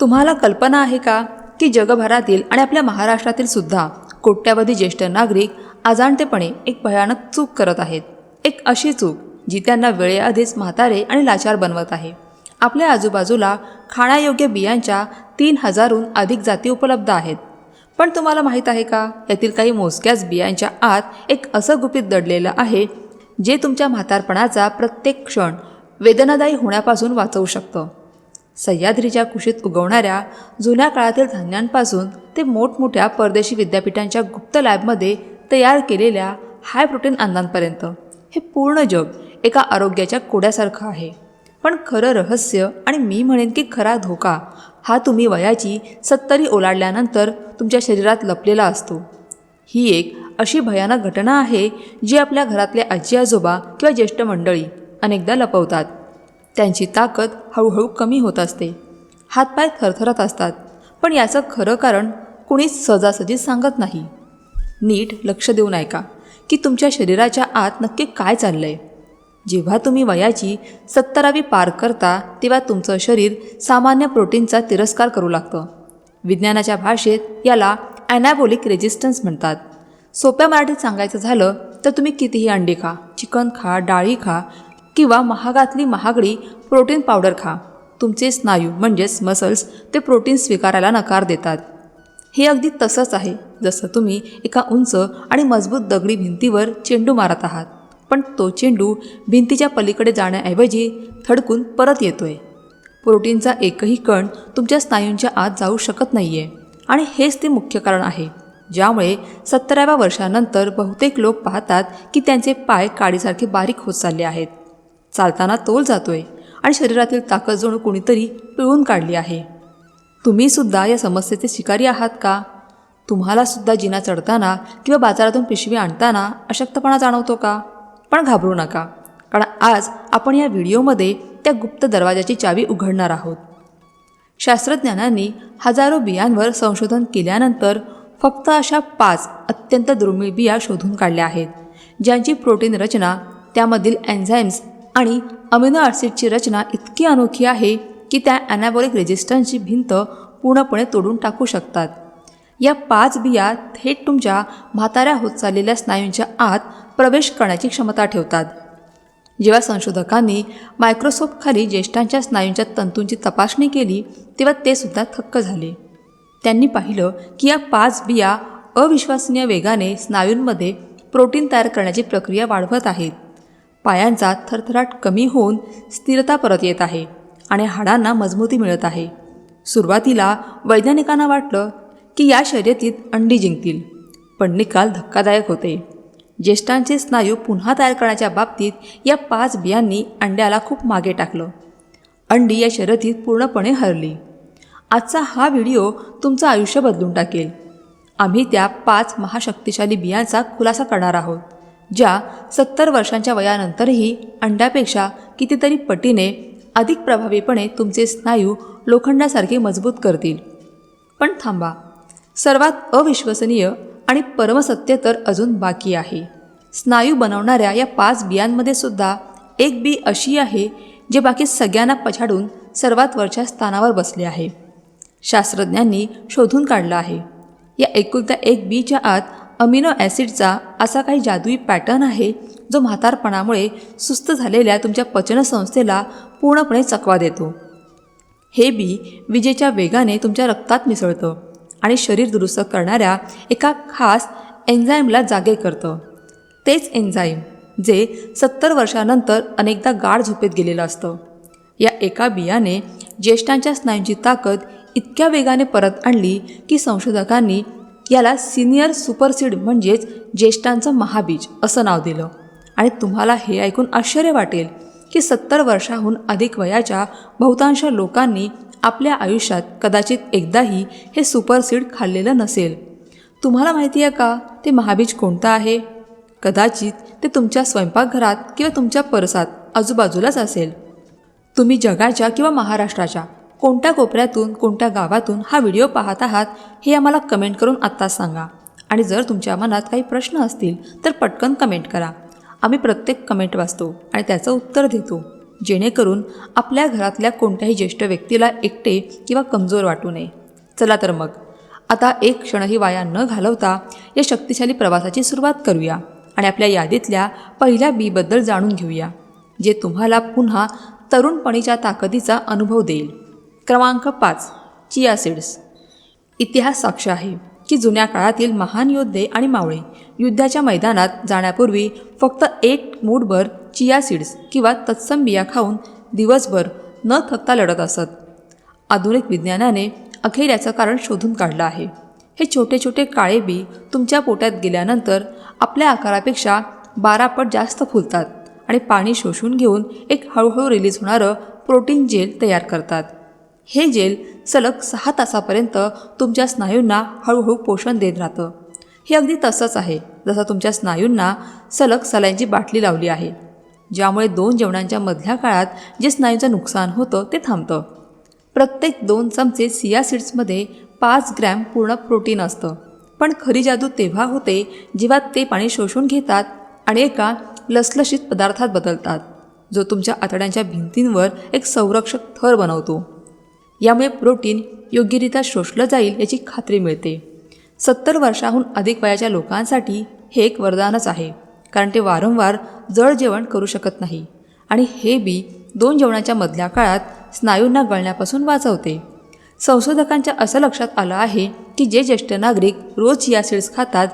तुम्हाला कल्पना आहे का की जगभरातील आणि आपल्या महाराष्ट्रातील सुद्धा कोट्यावधी ज्येष्ठ नागरिक अजाणतेपणे एक भयानक चूक करत आहेत? एक अशी चूक जी त्यांना वेळेआधीच म्हातारे आणि लाचार बनवत आहे. आपल्या आजूबाजूला खाण्यायोग्य बियांच्या तीन हजारहून अधिक जाती उपलब्ध आहेत. पण तुम्हाला माहीत आहे का? यातील काही मोजक्याच बियांच्या आत एक असं गुपित दडलेलं आहे जे तुमच्या म्हातारपणाचा प्रत्येक क्षण वेदनादायी होण्यापासून वाचवू शकतं. सह्याद्रीच्या कुशीत उगवणाऱ्या जुन्या काळातील धान्यांपासून ते मोठमोठ्या परदेशी विद्यापीठांच्या गुप्त लॅबमध्ये तयार केलेल्या हाय प्रोटीन अन्नांपर्यंत. हे पूर्ण जग एका आरोग्याच्या कोड्यासारखं आहे. पण खरं रहस्य आणि मी म्हणेन की खरा धोका हा तुम्ही वयाची सत्तरी ओलांडल्यानंतर तुमच्या शरीरात लपलेला असतो. ही एक अशी भयानक घटना आहे जी आपल्या घरातले आजी आजोबा किंवा ज्येष्ठ मंडळी अनेकदा लपवतात. त्यांची ताकद हळूहळू कमी होत असते. हातपाय थरथरत असतात. पण याचं खरं कारण कुणीच सहजासहजी सांगत नाही. नीट लक्ष देऊन ऐका की तुमच्या शरीराच्या आत नक्की काय चाललं आहे जेव्हा तुम्ही वयाची सत्तरावी पार करता तेव्हा तुमचं शरीर सामान्य प्रोटीनचा तिरस्कार करू लागतं. विज्ञानाच्या भाषेत याला ॲनॅबोलिक रेजिस्टन्स म्हणतात. सोप्या मराठीत सांगायचं झालं तर तुम्ही कितीही अंडी खा चिकन खा डाळी खा किंवा महागातली महागडी प्रोटीन पावडर खा. तुमचे स्नायू म्हणजेच मसल्स ते प्रोटीन स्वीकारायला नकार देतात. हे अगदी तसंच आहे जसं तुम्ही एका उंच आणि मजबूत दगडी भिंतीवर चेंडू मारत आहात. पण तो चेंडू भिंतीच्या पलीकडे जाण्याऐवजी थडकून परत येतोय. प्रोटीनचा एकही कण तुमच्या स्नायूंच्या आत जाऊ शकत नाही आहे आणि हेच ते मुख्य कारण आहे ज्यामुळे सत्तराव्या वर्षानंतर बहुतेक लोक पाहतात की त्यांचे पाय काडीसारखे बारीक होत चालले आहेत. चालताना तोल जातोय आणि शरीरातील ताकद जणू कुणीतरी पिळून काढली आहे. तुम्ही सुद्धा या समस्येचे शिकारी आहात का? तुम्हालासुद्धा जिना चढताना किंवा बाजारातून पिशवी आणताना अशक्तपणा जाणवतो का? पण घाबरू नका कारण आज आपण या व्हिडिओमध्ये त्या गुप्त दरवाजाची चावी उघडणार आहोत. शास्त्रज्ञांनी हजारो बियांवर संशोधन केल्यानंतर फक्त अशा पाच अत्यंत दुर्मिळ बिया शोधून काढल्या आहेत ज्यांची प्रोटीन रचना त्यामधील एन्झाईम्स आणि अमिनो ॲसिडची रचना इतकी अनोखी आहे की त्या ॲनाबॉलिक रेजिस्टन्सची भिंत पूर्णपणे तोडून टाकू शकतात. या पाच बिया थेट तुमच्या म्हाताऱ्या होत चाललेल्या स्नायूंच्या आत प्रवेश करण्याची क्षमता ठेवतात. जेव्हा संशोधकांनी मायक्रोसॉफ्टखाली ज्येष्ठांच्या स्नायूंच्या तंतूंची तपासणी केली तेव्हा ते सुद्धा थक्क झाले. त्यांनी पाहिलं की या पाच बिया अविश्वसनीय वेगाने स्नायूंमध्ये प्रोटीन तयार करण्याची प्रक्रिया वाढवत आहेत. पायांचा थरथराट कमी होऊन स्थिरता परत येत आहे आणि हाडांना मजबूती मिळत आहे. सुरुवातीला वैज्ञानिकांना वाटलं की या शर्यतीत अंडी जिंकतील पण निकाल धक्कादायक होते. ज्येष्ठांचे स्नायू पुन्हा तयार करण्याच्या बाबतीत या पाच बियांनी अंड्याला खूप मागे टाकलं. अंडी या शर्यतीत पूर्णपणे हरली. आजचा हा व्हिडिओ तुमचं आयुष्य बदलून टाकेल. आम्ही त्या पाच महाशक्तिशाली बियांचा खुलासा करणार आहोत. ज्या सत्तर वर्षांच्या वयानंतरही अंड्यापेक्षा कितीतरी पटीने अधिक प्रभावीपणे तुमचे स्नायू लोखंडासारखे मजबूत करतील. पण थांबा. सर्वात अविश्वसनीय आणि परमसत्य तर अजून बाकी आहे. स्नायू बनवणाऱ्या या पाच बियांमध्ये सुद्धा एक बी अशी आहे जे बाकी सगळ्यांना पछाडून सर्वात वरच्या स्थानावर बसले आहे. शास्त्रज्ञांनी शोधून काढलं आहे. या एकुलत्या एक बीच्या आत अमिनो ॲसिडचा असा काही जादुई पॅटर्न आहे जो म्हातारपणामुळे सुस्त झालेल्या तुमच्या पचनसंस्थेला पूर्णपणे चकवा देतो. हे बी विजेच्या वेगाने तुमच्या रक्तात मिसळतं आणि शरीर दुरुस्त करणाऱ्या एका खास एन्झाईमला जागे करतं. तेच एन्झाईम जे सत्तर वर्षानंतर अनेकदा गाढ झोपेत गेलेलं असतं. या एका बियाने ज्येष्ठांच्या स्नायूंची ताकद इतक्या वेगाने परत आणली की संशोधकांनी याला सिनियर सुपरसीड म्हणजेच ज्येष्ठांचं महाबीज असं नाव दिलं. आणि तुम्हाला हे ऐकून आश्चर्य वाटेल की सत्तर वर्षाहून अधिक वयाच्या बहुतांश लोकांनी आपल्या आयुष्यात कदाचित एकदाही हे सुपरसीड खाल्लेलं नसेल. तुम्हाला माहिती आहे का ते महाबीज कोणतं आहे? कदाचित ते तुमच्या स्वयंपाकघरात किंवा तुमच्या परसात आजूबाजूलाच असेल. तुम्ही जगाच्या किंवा महाराष्ट्राच्या कोणत्या कोपऱ्यातून कोणत्या गावातून हा व्हिडिओ पाहत आहात हे आम्हाला कमेंट करून आत्ताच सांगा. आणि जर तुमच्या मनात काही प्रश्न असतील तर पटकन कमेंट करा. आम्ही प्रत्येक कमेंट वाचतो आणि त्याचं उत्तर देतो. जेणेकरून आपल्या घरातल्या कोणत्याही ज्येष्ठ व्यक्तीला एकटे किंवा कमजोर वाटू नये. चला तर मग. आता एक क्षणही वाया न घालवता या शक्तिशाली प्रवासाची सुरुवात करूया आणि आपल्या यादीतल्या पहिल्या बीबद्दल जाणून घेऊया जे तुम्हाला पुन्हा तरुणपणीच्या ताकदीचा अनुभव देईल. क्रमांक पाच चिया सीड्स. इतिहास साक्ष आहे की जुन्या काळातील महान योद्धे आणि मावळे युद्धाच्या मैदानात जाण्यापूर्वी फक्त एक मूठभर चिया सीड्स किंवा तत्सम बिया खाऊन दिवसभर न थकता लढत असत. आधुनिक विज्ञानाने अखेर याचं कारण शोधून काढलं आहे. हे छोटे छोटे काळे बी तुमच्या पोटात गेल्यानंतर आपल्या आकारापेक्षा बारा पट जास्त फुलतात आणि पाणी शोषून घेऊन एक हळूहळू रिलीज होणारं प्रोटीन जेल तयार करतात. हे जेल सलग सहा तासापर्यंत तुमच्या स्नायूंना हळूहळू पोषण देत राहतं. हे अगदी तसंच आहे जसं तुमच्या स्नायूंना सलग सलाईंची बाटली लावली आहे ज्यामुळे दोन जेवणांच्या मधल्या काळात जे स्नायूचं नुकसान होतं ते थांबतं. प्रत्येक दोन चमचे सिया सीड्समध्ये पाच ग्रॅम पूर्ण प्रोटीन असतं. पण खरी जादू तेव्हा होते जेव्हा ते पाणी शोषून घेतात आणि एका लसलशीत पदार्थात बदलतात जो तुमच्या आतड्यांच्या भिंतींवर एक संरक्षक थर बनवतो. यामुळे प्रोटीन योग्यरित्या शोषलं जाईल याची खात्री मिळते. सत्तर वर्षाहून अधिक वयाच्या लोकांसाठी हे एक वरदानच आहे कारण ते वारंवार जड जेवण करू शकत नाही. आणि हे बी दोन जेवणाच्या मधल्या काळात स्नायूंना गळण्यापासून वाचवते. संशोधकांच्या असं लक्षात आलं आहे की जे ज्येष्ठ नागरिक रोज चिया सीड्स खातात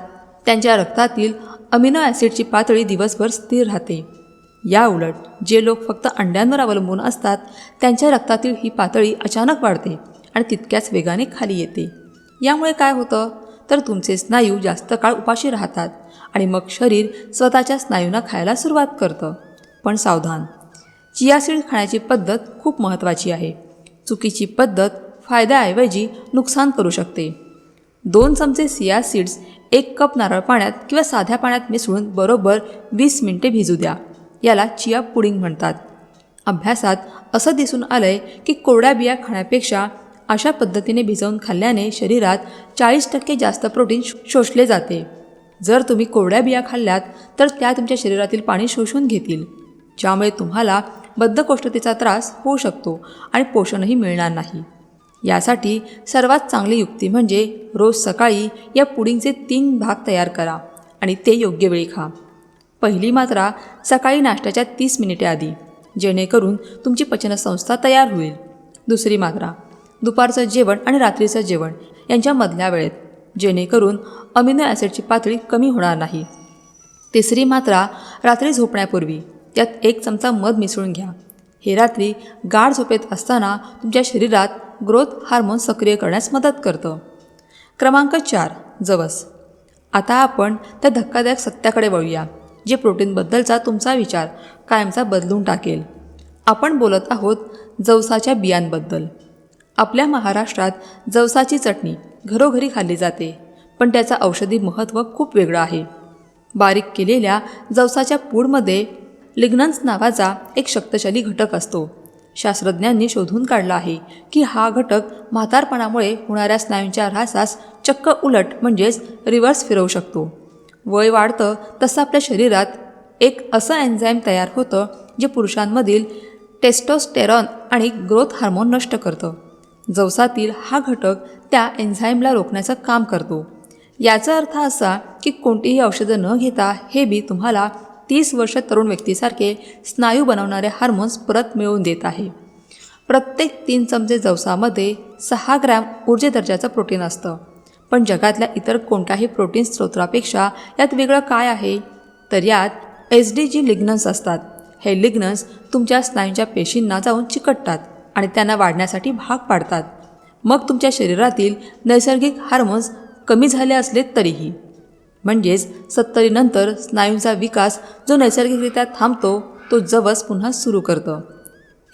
त्यांच्या रक्तातील अमिनो ॲसिडची पातळी दिवसभर स्थिर राहते. याउलट जे लोक फक्त अंड्यांवर अवलंबून असतात त्यांच्या रक्तातील ही पातळी अचानक वाढते आणि तितक्याच वेगाने खाली येते. यामुळे काय होतं? तर तुमचे स्नायू जास्त काळ उपाशी राहतात आणि मग शरीर स्वतःच्या स्नायूंना खायला सुरुवात करतं. पण सावधान. चियासीड खाण्याची पद्धत खूप महत्त्वाची आहे. चुकीची पद्धत फायद्याऐवजी नुकसान करू शकते. दोन चमचे सिया सीड्स एक कप नारळ पाण्यात किंवा साध्या पाण्यात मिसळून बरोबर वीस मिनिटे भिजू द्या. याला चिया पुडिंग म्हणतात. अभ्यासात असं दिसून आलंय की कोरड्या बिया खाण्यापेक्षा अशा पद्धतीने भिजवून खाल्ल्याने शरीरात चाळीस टक्के जास्त प्रोटीन शोषले जाते. जर तुम्ही कोरड्या बिया खाल्ल्यात तर त्या तुमच्या शरीरातील पाणी शोषून घेतील. ज्यामुळे तुम्हाला बद्धकोष्ठतेचा त्रास होऊ शकतो आणि पोषणही मिळणार नाही. यासाठी सर्वात चांगली युक्ती म्हणजे रोज सकाळी या पुडिंगचे तीन भाग तयार करा आणि ते योग्य वेळी खा. पहिली मात्रा सकाळी नाश्त्याच्या तीस मिनिटे आधी जेणेकरून तुमची पचनसंस्था तयार होईल. दुसरी मात्रा दुपारचं जेवण आणि रात्रीचं जेवण यांच्या मधल्या वेळेत जेणेकरून अमिनो ॲसिडची पातळी कमी होणार नाही. तिसरी मात्रा रात्री झोपण्यापूर्वी त्यात एक चमचा मध मिसळून घ्या. हे रात्री गाढ झोपेत असताना तुमच्या शरीरात ग्रोथ हार्मोन सक्रिय करण्यास मदत करतं. क्रमांक चार जवस. आता आपण त्या धक्कादायक सत्याकडे वळूया. जे प्रोटीनबद्दलचा तुमचा विचार कायमचा बदलून टाकेल. आपण बोलत आहोत जवसाच्या बियांबद्दल. आपल्या महाराष्ट्रात जवसाची चटणी घरोघरी खाल्ली जाते पण त्याचं औषधी महत्त्व खूप वेगळं आहे. बारीक केलेल्या जवसाच्या पूडमध्ये लिग्नन्स नावाचा एक शक्तशाली घटक असतो. शास्त्रज्ञांनी शोधून काढला आहे की हा घटक म्हातारपणामुळे होणाऱ्या स्नायूंच्या ऱ्हासास चक्क उलट म्हणजेच रिव्हर्स फिरवू शकतो. वय वाढतं तसं आपल्या शरीरात एक असं एन्झाईम तयार होतं जे पुरुषांमधील टेस्टोस्टेरॉन आणि ग्रोथ हार्मोन नष्ट करतं. जवसातील हा घटक त्या एन्झाईमला रोखण्याचं काम करतो. याचा अर्थ असा की कोणतीही औषधं न घेता हे बी तुम्हाला तीस वर्ष तरुण व्यक्तीसारखे स्नायू बनवणारे हार्मोन्स परत मिळवून देत आहे. प्रत्येक तीन चमचे जवसामध्ये सहा ग्रॅम ऊर्जे दर्जाचं प्रोटीन असतं. पण जगातल्या इतर कोणत्याही प्रोटीन स्रोतापेक्षा यात वेगळं काय आहे? तर यात एस डी जी लिग्नन्स असतात. हे लिग्नन्स तुमच्या स्नायूंच्या पेशींना जाऊन चिकटतात आणि त्यांना वाढण्यासाठी भाग पाडतात. मग तुमच्या शरीरातील नैसर्गिक हार्मोन्स कमी झाले असले तरीही. म्हणजेच सत्तरीनंतर स्नायूंचा विकास जो नैसर्गिकरित्या थांबतो तो जवस पुन्हा सुरू करतं.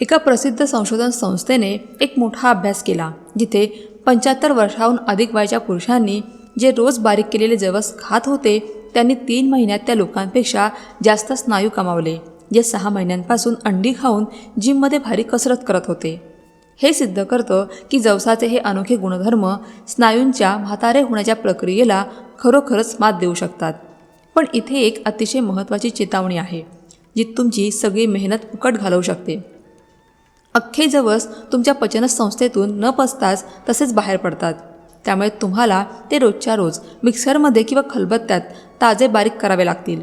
एका प्रसिद्ध संशोधन संस्थेने एक मोठा अभ्यास केला जिथे पंच्याहत्तर वर्षाहून अधिक वयाच्या पुरुषांनी जे रोज बारीक केलेले जवस खात होते त्यांनी तीन महिन्यात त्या लोकांपेक्षा जास्त स्नायू कमावले जे सहा महिन्यांपासून अंडी खाऊन जिममध्ये भारी कसरत करत होते. हे सिद्ध करतं की जवसाचे हे अनोखे गुणधर्म स्नायूंच्या म्हातारे होण्याच्या प्रक्रियेला खरोखरच मात देऊ शकतात. पण इथे एक अतिशय महत्त्वाची चेतावणी आहे जी तुमची सगळी मेहनत फुकट घालवू शकते. अख्खे जवस तुमच्या पचनसंस्थेतून न पचताच तसेच बाहेर पडतात. त्यामुळे तुम्हाला ते रोजच्या रोज मिक्सरमध्ये किंवा खलबत्त्यात ताजे बारीक करावे लागतील.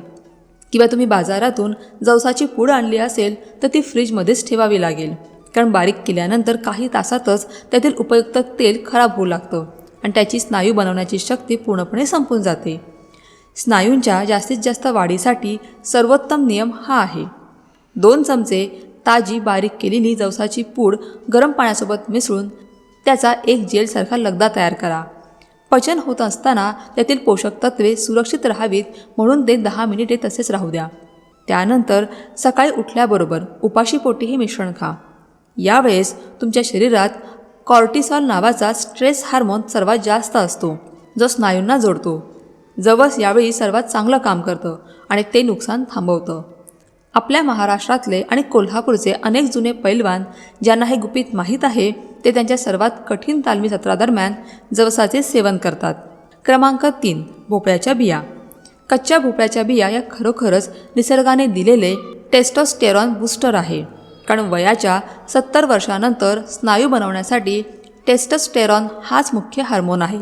किंवा तुम्ही बाजारातून जवसाची पूड आणली असेल तर ती फ्रीजमध्येच ठेवावी लागेल. कारण बारीक केल्यानंतर काही तासातच त्यातील उपयुक्त तेल खराब होऊ लागतं आणि त्याची स्नायू बनवण्याची शक्ती पूर्णपणे संपून जाते. स्नायूंच्या जास्तीत जास्त वाढीसाठी सर्वोत्तम नियम हा आहे. दोन चमचे ताजी बारीक केलेली जवसाची पूड गरम पाण्यासोबत मिसळून त्याचा एक जेलसारखा लगदा तयार करा. पचन होत असताना त्यातील पोषक तत्वे सुरक्षित राहावीत म्हणून ते दहा मिनिटे तसेच राहू द्या. त्यानंतर सकाळी उठल्याबरोबर उपाशीपोटी हे मिश्रण खा. यावेळेस तुमच्या शरीरात कॉर्टिसॉल नावाचा स्ट्रेस हार्मोन सर्वात जास्त असतो जो स्नायूंना जोडतो. जवस यावेळी सर्वात चांगलं काम करतं आणि ते नुकसान थांबवतं. आपल्या महाराष्ट्रातले आणि कोल्हापूरचे अनेक जुने पैलवान ज्यांना हे गुपित माहीत आहे ते त्यांच्या सर्वात कठीण तालमी सत्रादरम्यान जवसाचे सेवन करतात. क्रमांक तीन भोपळ्याच्या बिया. कच्च्या भोपळ्याच्या बिया या खरोखरच निसर्गाने दिलेले टेस्टोस्टेरॉन बूस्टर आहे. कारण वयाच्या सत्तर वर्षानंतर स्नायू बनवण्यासाठी टेस्टोस्टेरॉन हाच मुख्य हार्मोन आहे.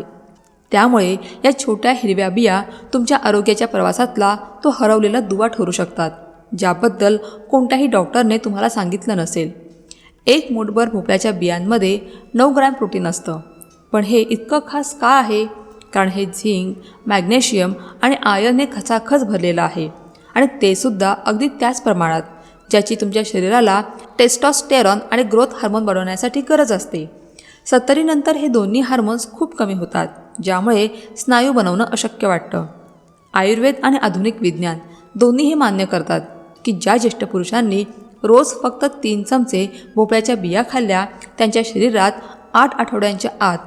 त्यामुळे या छोट्या हिरव्या बिया तुमच्या आरोग्याच्या प्रवासातला तो हरवलेला दुवा ठरू शकतात. ज्याबद्दल कोणत्याही डॉक्टरने तुम्हाला सांगितलं नसेल. एक मूठभर भोपळ्याच्या बियांमध्ये नऊ ग्रॅम प्रोटीन असतं. पण हे इतकं खास का आहे? कारण हे झिंक मॅग्नेशियम आणि आयर्नने खचाखच भरलेलं आहे. आणि ते सुद्धा अगदी त्याच प्रमाणात ज्याची तुमच्या शरीराला टेस्टॉस्टेरॉन आणि ग्रोथ हार्मोन बनवण्यासाठी गरज असते. सत्तरीनंतर हे दोन्ही हार्मोन्स खूप कमी होतात ज्यामुळे स्नायू बनवणं अशक्य वाटतं. आयुर्वेद आणि आधुनिक विज्ञान दोन्ही हे मान्य करतात. की ज्या ज्येष्ठ पुरुषांनी रोज फक्त तीन चमचे भोपळ्याच्या बिया खाल्ल्या त्यांच्या शरीरात आठ आठवड्यांच्या आत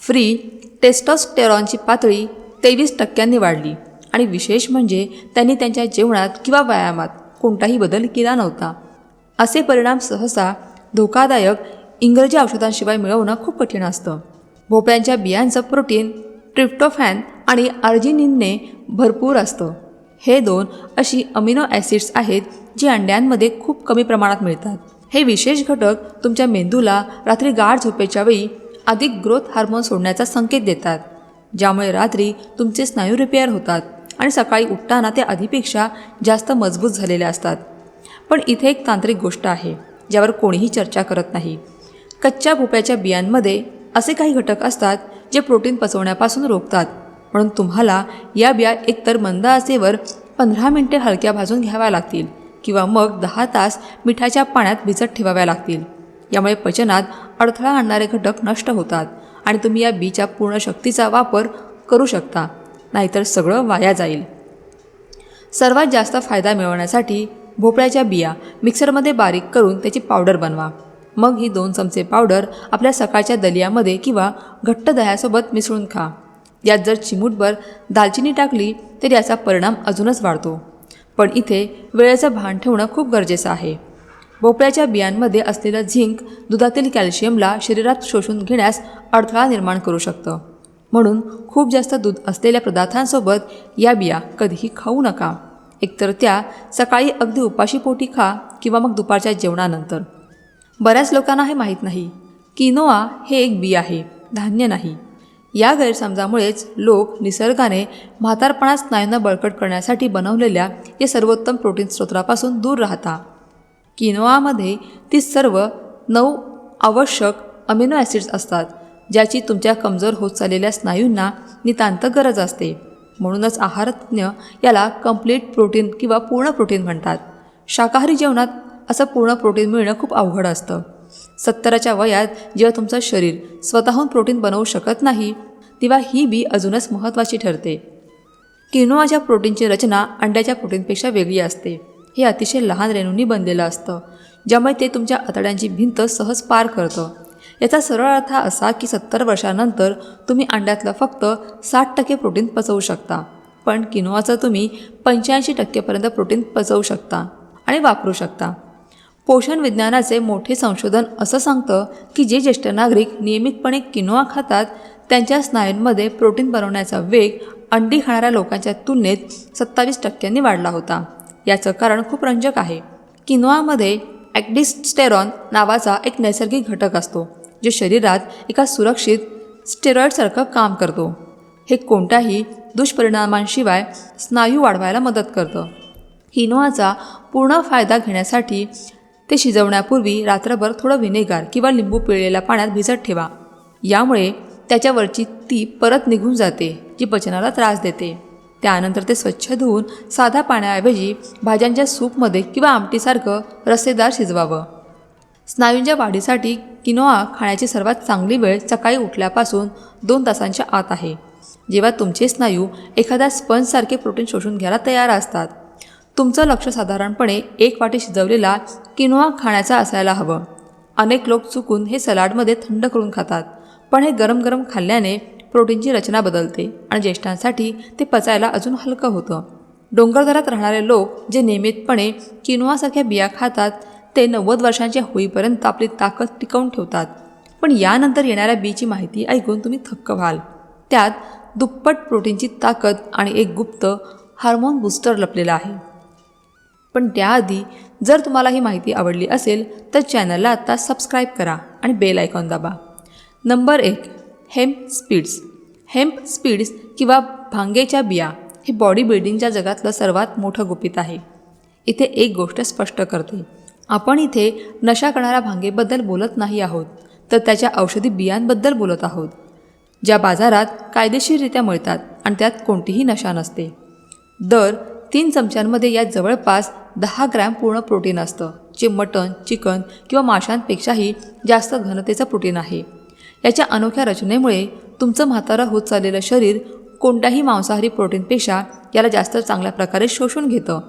फ्री टेस्टॉस्टेरॉनची पातळी तेवीस टक्क्यांनी वाढली. आणि विशेष म्हणजे त्यांनी त्यांच्या जेवणात किंवा व्यायामात कोणताही बदल केला नव्हता. असे परिणाम सहसा धोकादायक इंग्रजी औषधांशिवाय मिळवणं खूप कठीण असतं. भोपळ्यांच्या बियांचं प्रोटीन ट्रिप्टोफॅन आणि आर्जिनिनने भरपूर असतं. हे दोन अशी अमिनो ॲसिड्स आहेत जी अंड्यांमध्ये खूप कमी प्रमाणात मिळतात. हे विशेष घटक तुमच्या मेंदूला रात्री गाढ झोपेच्या वेळी अधिक ग्रोथ हार्मोन सोडण्याचा संकेत देतात ज्यामुळे रात्री तुमचे स्नायू रिपेअर होतात आणि सकाळी उठताना ते आधीपेक्षा जास्त मजबूत झालेले असतात. पण इथे एक तांत्रिक गोष्ट आहे ज्यावर कोणीही चर्चा करत नाही. कच्च्या भोप्याच्या बियांमध्ये असे काही घटक असतात जे प्रोटीन पचवण्यापासून रोखतात. म्हणून तुम्हाला या बिया एकतर मंद आचेवर पंधरा मिनटे हलक्या भाजून घ्याव्या लागतील किंवा मग दहा तास मिठाच्या पाण्यात भिजत ठेवाव्या लागतील. यामुळे पचनात अडथळा आणणारे घटक नष्ट होतात आणि तुम्ही या बीच्या पूर्ण शक्तीचा वापर करू शकता नाहीतर सगळं वाया जाईल. सर्वात जास्त फायदा मिळवण्यासाठी भोपळ्याच्या बिया मिक्सरमध्ये बारीक करून त्याची पावडर बनवा. मग ही दोन चमचे पावडर आपल्या सकाळच्या दलियामध्ये किंवा घट्ट दह्यासोबत मिसळून खा. यात जर चिमूटभर दालचिनी टाकली तर याचा परिणाम अजूनच वाढतो. पण इथे वेळेचं भान ठेवणं खूप गरजेचं आहे. भोपळ्याच्या बियांमध्ये असलेलं झिंक दुधातील कॅल्शियमला शरीरात शोषून घेण्यास अडथळा निर्माण करू शकतं. म्हणून खूप जास्त दूध असलेल्या पदार्थांसोबत या बिया कधीही खाऊ नका. एकतर त्या सकाळी अगदी उपाशीपोटी खा किंवा मग दुपारच्या जेवणानंतर. बऱ्याच लोकांना हे माहीत नाही किनोआ हे एक बी आहे धान्य नाही. या गैरसमजामुळेच लोक निसर्गाने म्हातारपणा स्नायूंना बळकट करण्यासाठी बनवलेल्या या सर्वोत्तम प्रोटीन स्रोतापासून दूर राहता. किनोआमध्ये ती सर्व नऊ आवश्यक अमिनो ॲसिड्स असतात ज्याची तुमच्या कमजोर होत चाललेल्या स्नायूंना नितांत गरज असते. म्हणूनच आहारतज्ञ याला कंप्लीट प्रोटीन किंवा पूर्ण प्रोटीन म्हणतात. शाकाहारी जेवणात असं पूर्ण प्रोटीन मिळणं खूप अवघड असतं. सत्तराच्या वयात जेव्हा तुमचं शरीर स्वतःहून प्रोटीन बनवू शकत नाही तेव्हा ही बी अजूनच महत्त्वाची ठरते. किनोआच्या प्रोटीनची रचना अंड्याच्या प्रोटीनपेक्षा वेगळी असते. हे अतिशय लहान रेणूंनी बनलेलं असतं ज्यामुळे ते तुमच्या आतड्यांची भिंत सहज पार करतं. याचा सरळ अर्थ असा की सत्तर वर्षानंतर तुम्ही अंड्यातलं फक्त साठ टक्के प्रोटीन पचवू शकता पण किनोआचं तुम्ही पंच्याऐंशी टक्केपर्यंत प्रोटीन पचवू शकता आणि वापरू शकता. पोषण विज्ञानाचे मोठे संशोधन असं सांगतं की जे ज्येष्ठ नागरिक नियमितपणे किनोआ खातात त्यांच्या स्नायूंमध्ये प्रोटीन बनवण्याचा वेग अंडी खाणाऱ्या लोकांच्या तुलनेत सत्तावीस टक्क्यांनी वाढला होता. याचं कारण खूप रंजक आहे. किनोआमध्ये ॲक्डिस्टेरॉन नावाचा एक नैसर्गिक घटक असतो जो शरीरात एका सुरक्षित स्टेरॉइडसारखं काम करतो. हे कोणत्याही दुष्परिणामांशिवाय स्नायू वाढवायला मदत करतं. किनोआचा पूर्ण फायदा घेण्यासाठी ते शिजवण्यापूर्वी रात्रभर थोडं व्हिनेगार किंवा लिंबू पिळलेल्या पाण्यात भिजत ठेवा. यामुळे त्याच्यावरची ती परत निघून जाते जी पचनाला त्रास देते. त्यानंतर ते स्वच्छ धुवून साधा पाण्याऐवजी भाज्यांच्या सूपमध्ये किंवा आमटीसारखं रस्सेदार शिजवावं. स्नायूंच्या वाढीसाठी किनोआ खाण्याची सर्वात चांगली वेळ सकाळी उठल्यापासून दोन तासांच्या आत आहे. जेव्हा तुमचे स्नायू एखाद्या स्पंजसारखे प्रोटीन शोषून घ्यायला तयार असतात. तुमचं लक्ष साधारणपणे एक वाटी शिजवलेला किनोआ खाण्याचा असायला हवं. अनेक लोक चुकून हे सलाडमध्ये थंड करून खातात. पण हे गरम गरम खाल्ल्याने प्रोटीनची रचना बदलते आणि ज्येष्ठांसाठी ते पचायला अजून हलकं होतं. डोंगरदरात राहणारे लोक जे नियमितपणे किनवासारख्या बिया खातात ते नव्वद वर्षांच्या होईपर्यंत आपली ताकद टिकवून ठेवतात. पण यानंतर येणाऱ्या बीची माहिती ऐकून तुम्ही थक्क व्हाल. त्यात दुप्पट प्रोटीनची ताकद आणि एक गुप्त हार्मोन बूस्टर लपलेला आहे. पण त्याआधी जर तुम्हाला ही माहिती आवडली असेल तर चॅनलला आत्ता सबस्क्राईब करा आणि बेल आयकॉन दाबा. नंबर एक हेम्प स्पीड्स हेम्प स्पीड्स किंवा भांगेच्या बिया हे बॉडी बिल्डिंगच्या जगातलं सर्वात मोठं गुपित आहे. इथे एक गोष्ट स्पष्ट करते. आपण इथे नशा करणाऱ्या भांगेबद्दल बोलत नाही आहोत तर त्याच्या औषधी बियांबद्दल बोलत आहोत ज्या बाजारात कायदेशीररित्या मिळतात आणि त्यात कोणतीही नशा नसते. दर तीन चमच्यांमध्ये यात जवळपास दहा ग्रॅम पूर्ण प्रोटीन असतं जे मटण चिकन किंवा माशांपेक्षाही जास्त घनतेचं प्रोटीन आहे. याच्या अनोख्या रचनेमुळे तुमचं म्हातारं होत चाललेलं शरीर कोणत्याही मांसाहारी प्रोटीनपेक्षा याला जास्त चांगल्या प्रकारे शोषून घेतं.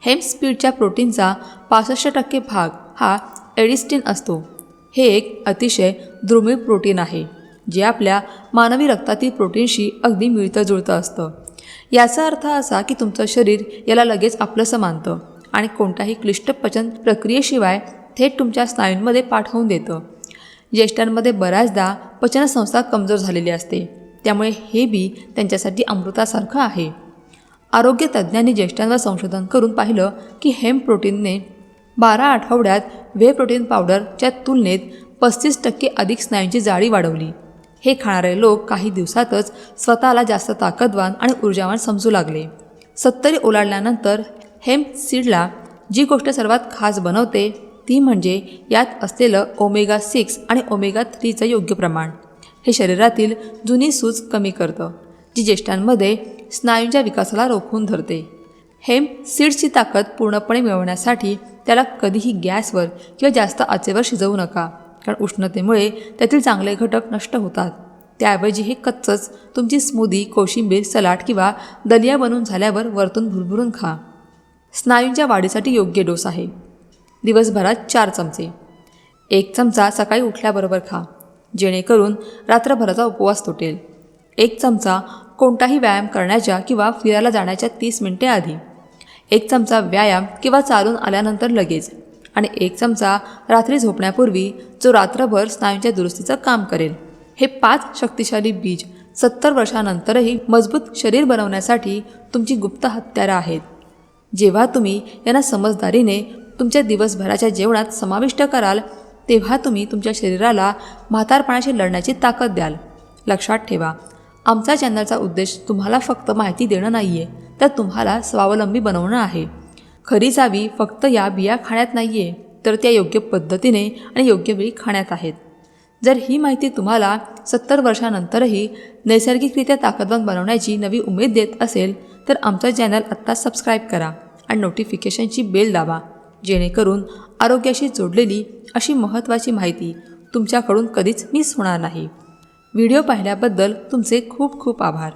हेम्प स्पीडच्या प्रोटीनचा पासष्ट टक्के भाग हा एडिस्टिन असतो. हे एक अतिशय दुर्मिळ प्रोटीन आहे जे आपल्या मानवी रक्तातील प्रोटीनशी अगदी मिळतं जुळतं असतं. याचा अर्थ असा की तुमचं शरीर याला लगेच आपलंसं मानतं आणि कोणत्याही क्लिष्ट पचन प्रक्रियेशिवाय थेट तुमच्या स्नायूंमध्ये पाठवून देतं. ज्येष्ठांमध्ये बऱ्याचदा पचनसंस्था कमजोर झालेली असते. त्यामुळे हे बी त्यांच्यासाठी अमृतासारखं आहे. आरोग्य तज्ज्ञांनी ज्येष्ठांवर संशोधन करून पाहिलं की हेम्प प्रोटीनने बारा आठवड्यात व्हे प्रोटीन पावडरच्या तुलनेत पस्तीस टक्के अधिक स्नायूंची जाळी वाढवली. हे खाणारे लोक काही दिवसातच स्वतःला जास्त ताकदवान आणि ऊर्जावान समजू लागले. सत्तरी ओलांडल्यानंतर हेम्प सीडला जी गोष्ट सर्वात खास बनवते ती म्हणजे यात असलेलं ओमेगा सिक्स आणि ओमेगा थ्रीचं योग्य प्रमाण. हे शरीरातील जुनी सूज कमी करतं जी ज्येष्ठांमध्ये स्नायूंच्या विकासाला रोखून धरते. हेम सीड्सची ताकद पूर्णपणे मिळवण्यासाठी त्याला कधीही गॅसवर किंवा जास्त आचेवर शिजवू नका कारण उष्णतेमुळे त्यातील चांगले घटक नष्ट होतात. त्याऐवजी हे कच्चच तुमची स्मूदी कोशिंबीर सलाड किंवा दलिया बनवून झाल्यावर वरतून भुरभुरून खा. स्नायूंच्या वाढीसाठी योग्य डोस आहे. दिवसभरात चार चमचे. एक चमचा सकाळी उठल्याबरोबर खा. जेणेकरून रात्रभराचा उपवास तुटेल. एक चमचा कोणताही व्यायाम करण्याच्या किंवा फिरायला जाण्याच्या तीस मिनिटे आधी. एक चमचा व्यायाम किंवा चालून आल्यानंतर लगेच. आणि एक चमचा रात्री झोपण्यापूर्वी जो रात्रभर स्नायूंच्या दुरुस्तीचं काम करेल. हे पाच शक्तिशाली बीज सत्तर वर्षानंतरही मजबूत शरीर बनवण्यासाठी तुमची गुप्त हत्यारं आहेत. जेव्हा तुम्ही यांना समजदारीने तुमच्या दिवसभराच्या जेवणात समाविष्ट कराल तेव्हा तुम्ही तुमच्या शरीराला म्हातारपणाशी लढण्याची ताकद द्याल. लक्षात ठेवा आमचा चॅनलचा उद्देश तुम्हाला फक्त माहिती देणं नाही आहे तर तुम्हाला स्वावलंबी बनवणं आहे. खरी चावी फक्त या बिया खाण्यात नाही आहे तर त्या योग्य पद्धतीने आणि योग्य वेळी खाण्यात आहेत. जर ही माहिती तुम्हाला सत्तर वर्षानंतरही नैसर्गिकरित्या ताकदवान बनवण्याची नवी उमेद देत असेल तर आमचं चॅनल आत्ता सबस्क्राईब करा आणि नोटिफिकेशनची बेल दाबा. जेणेकरून आरोग्याशी जोडलेली अशी महत्त्वाची माहिती तुमच्याकडून कधीच मिस होणार नाही. व्हिडिओ पाहिल्याबद्दल तुमचे खूप खूप आभार.